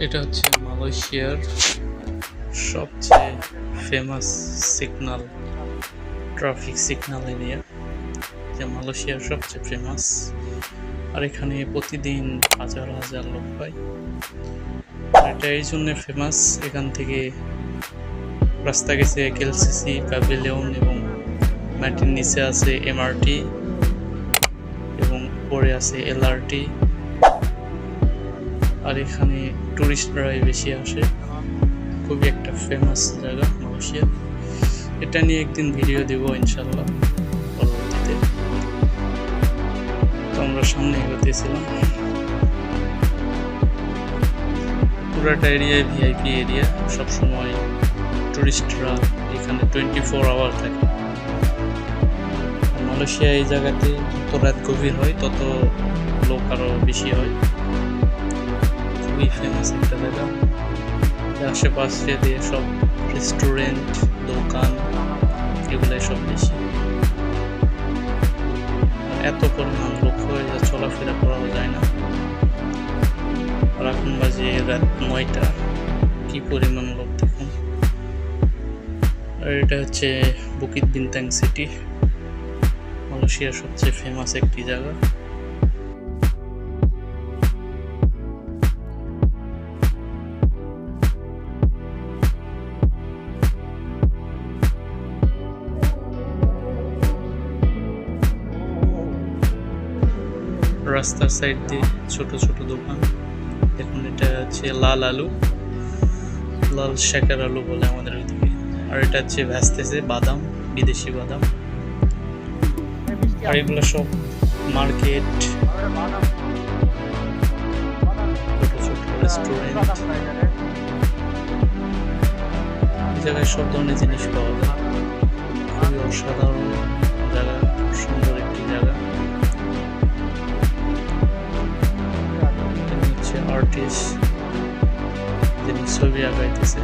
এটা হচ্ছে মালয়েশিয়ার সবচেয়ে famous signal traffic signal area যা মালয়েশিয়ার সবচেয়ে ফেমাস আর এখানে প্রতিদিন হাজার হাজার লোক আর এটা এই জন্য ফেমাস এখান থেকে রাস্তা গেছে কেলসিসি প্যাভিলিয়ন এবং ম্যাটির নিচে আছে এমআরটি এবং উপরে আছে এলআরটি। আর এখানে টুরিস্টরাই বেশি আসে। খুবই একটা ফেমাস জায়গা, মালয়েশিয়া। এটা নিয়ে একদিন ভিডিও দেব ইনশাল্লাহ পরবর্তীতে। তো আমরা সামনে এগোতেছিলাম। পুরাটা এরিয়ায় ভিআইপি এরিয়া সবসময় টুরিস্টরা এখানে টোয়েন্টি ফোর আওয়ার থাকে মালয়েশিয়া এই জায়গাতে যত রাত গভীর হয়, তত লোক আরও বেশি হয়। খুবই ফেমাস একটা জায়গা। আশেপাশে দিয়ে সব রেস্টুরেন্ট দোকান, এগুলাই সব বেশি। এত পরিমাণ লোক হয়ে যা চলাফেরা করা যায় না। আর এখন বাজে রাত নয়টা। কি পরিমাণ লোক দেখুন। আর এটা হচ্ছে বুকিত বিনতাং সিটি মালয়েশিয়ার সবচেয়ে ফেমাস একটি জায়গা। রাস্তার সাইড দিয়ে ছোট ছোট দোকান। দেখুন এটা হচ্ছে লাল আলু, লাল শেখার আলু বলে আমাদের ওইদিকে। আর এটা হচ্ছে ভ্যাসতেছে বাদাম, বিদেশি বাদাম। আর এগুলো সব মার্কেট, ছোট ছোট রেস্টুরেন্ট জায়গায় সব ধরনের জিনিস পাওয়া যায়। খুবই অসাধারণ। আর্টিস্ট যিনি ছবি আঁকাইতেছে